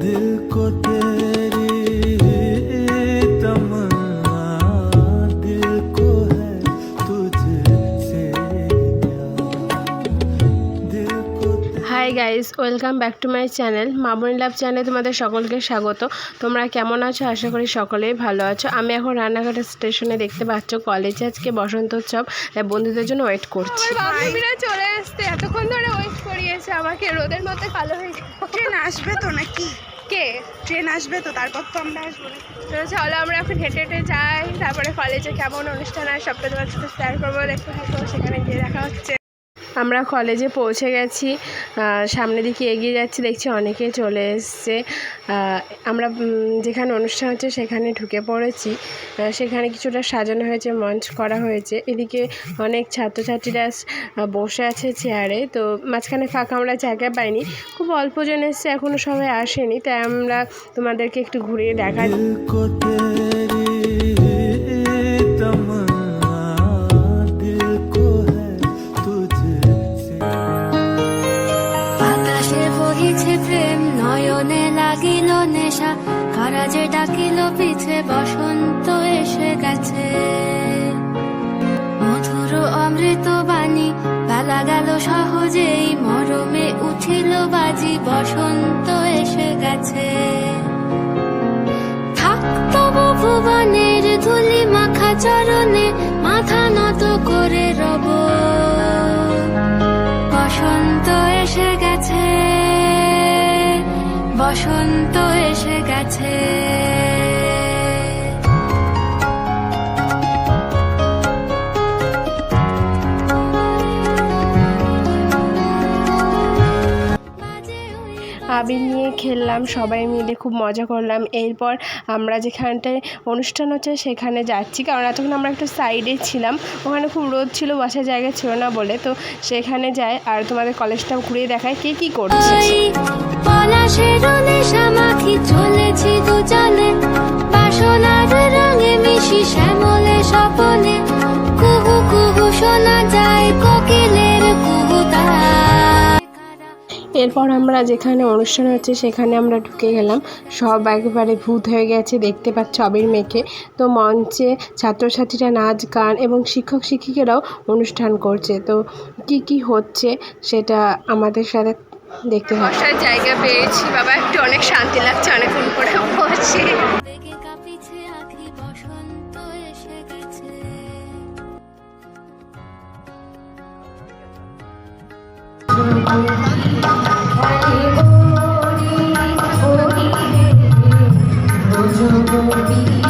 दिल को तेरी तमन्ना दिल को है तुझसे प्यार दिल को hi guys welcome back to my channel Mamoni love চ্যানেলে তোমাদের সকলকে স্বাগত তোমরা কেমন আছো আশা করি সকলেই ভালো আছো আমি এখন রান্নাঘাটের স্টেশনে দেখতে পাচ্ছ কলেজে আজকে বসন্ত উৎসব তাই বন্ধুদের জন্য ওয়েট করছি বান্ধবীরা চলে এসছে এতক্ষণ ওয়েট আমাকে রোদের মধ্যে কালো হয়ে গেছে। ট্রেন আসবে তো নাকি? কে? ট্রেন আসবে তো তারপর তো আমরা আসব না। তো চলো আমরা এখন হেঁটে হেঁটে যাই তারপরে কলেজে কেমন অনুষ্ঠান হয় সবটা তোমার সাথে শেয়ার করব দেখতে থাকব সেখানে গিয়ে দেখা হচ্ছে। আমরা কলেজে পৌঁছে গেছি সামনের দিকে এগিয়ে যাচ্ছি, দেখছি অনেকে চলে এসছে। আমরা যেখানে অনুষ্ঠান হচ্ছে সেখানে ঢুকে পড়েছি। সেখানে কিছুটা সাজানো হয়েছে, মঞ্চ করা হয়েছে। এদিকে অনেক ছাত্রছাত্রীরা বসে আছে চেয়ারে তো মাঝখানে ফাঁকা আমরা জায়গা পাইনি। খুব অল্প জন এসছে এখনও সবাই আসেনি। তাই আমরা তোমাদেরকে একটু ঘুরিয়ে দেখা বসন্ত এসে গেছে। থাকতব ভুবনের ধুলি মাখা চরণে, মাথা নত করে রব। বসন্ত এসে গেছে, বসন্ত এসে গেছে। আবির নিয়ে খেললাম, সবাই মিলে খুব মজা করলাম। এরপর আমরা যেখানটায় অনুষ্ঠান হচ্ছে সেখানে যাচ্ছি। কারণ এতক্ষণ আমরা একটু সাইডে ছিলাম, ওখানে খুব রোদ ছিল, বসার জায়গা ছিল না বলে। তো সেখানে যাই আর তোমাদের কলেজটা ঘুরিয়ে দেখায় কে কী করছে। শ্যামলে স্বপনে। কুহু কুহু শোনা যায় কোকিলের কুহুতা এরপর আমরা যেখানে অনুষ্ঠান হচ্ছে সেখানে আমরা ঢুকে গেলাম। সব একেবারে ভূত হয়ে গেছে দেখতে পাচ্ছ আবির মেখে তো মঞ্চে ছাত্রছাত্রীরা নাচ গান এবং শিক্ষক শিক্ষিকারাও অনুষ্ঠান করছে। তো কি কি হচ্ছে সেটা আমাদের সাথে দেখতে হবে। বসার জায়গা পেয়েছি বাবা একটু অনেক শান্তি লাগছে অনেকক্ষণ করে বসছি। বেগে কাঁপিছে আখি বসন্ত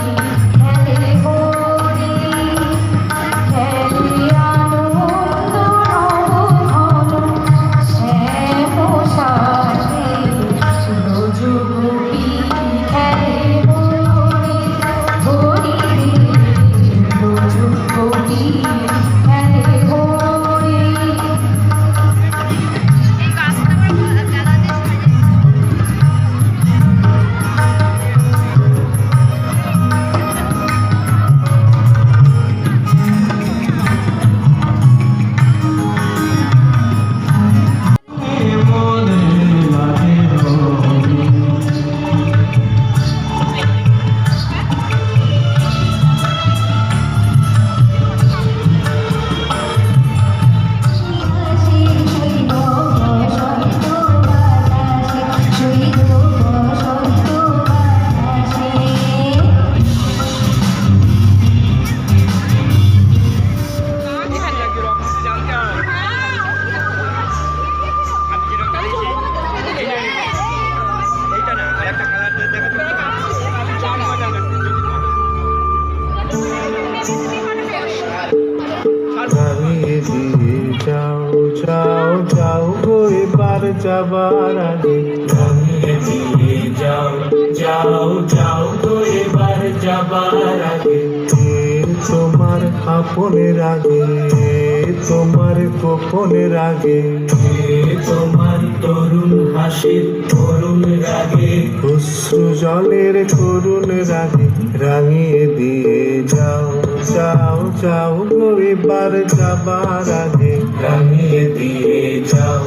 যাও যাও গো এবার যাবার আগে। রাঙিয়ে দিয়ে যাও যাও যাও গো এবার যাবার আগে। তোমার আপনের আগে তোমার গোপনের আগে। তোমার তরুণ হাসির তরুণ রাগে। অশ্রু জলের করুণ রাগে রাঙিয়ে দিয়ে যাও যাও যাও গো এবার যাবার আগে। রঙে দিয়ে যাও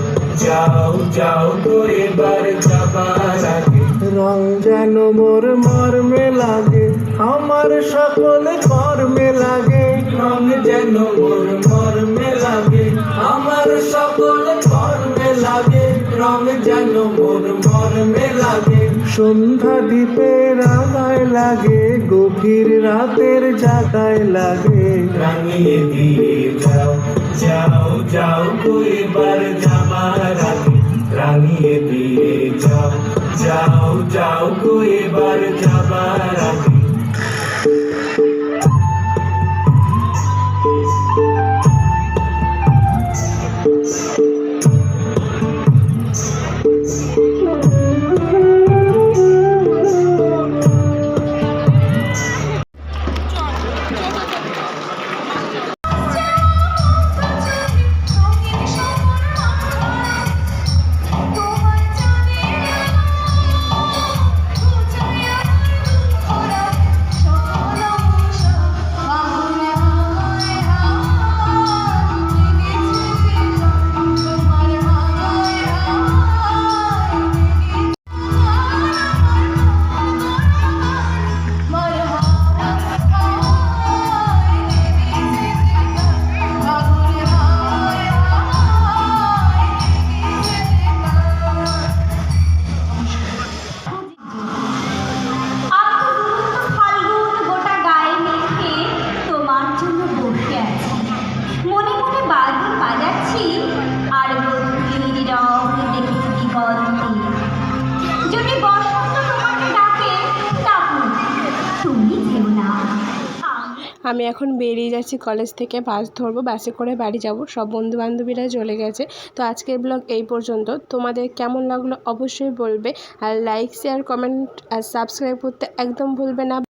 যাও যাও করে বার রং যেন মোর মর্মে লাগে আমার সকল কর্মে লাগে। রং যেন মোর মর্মে লাগে আমার সকল কর্মে লাগে। রং যেন মোর মর্মে লাগে। সন্ধ্যা দ্বীপে রাগায় লাগে গভীর রাতের জাগায় লাগে। রাঙিয়ে দিয়ে যাও যাও যাও এবার যাবার রানী রাঙিয়ে দিয়ে যাও। যাও যাও এবার যাবার আমি এখন বেরিয়ে যাচ্ছি কলেজ থেকে বাস ধরবো বাসে করে বাড়ি যাব। সব বন্ধু বান্ধবীরা চলে গেছে। তো আজকের ব্লগ এই পর্যন্ত। তোমাদের কেমন লাগল অবশ্যই বলবে। আর লাইক শেয়ার কমেন্ট আর সাবস্ক্রাইব করতে একদম ভুলবে না।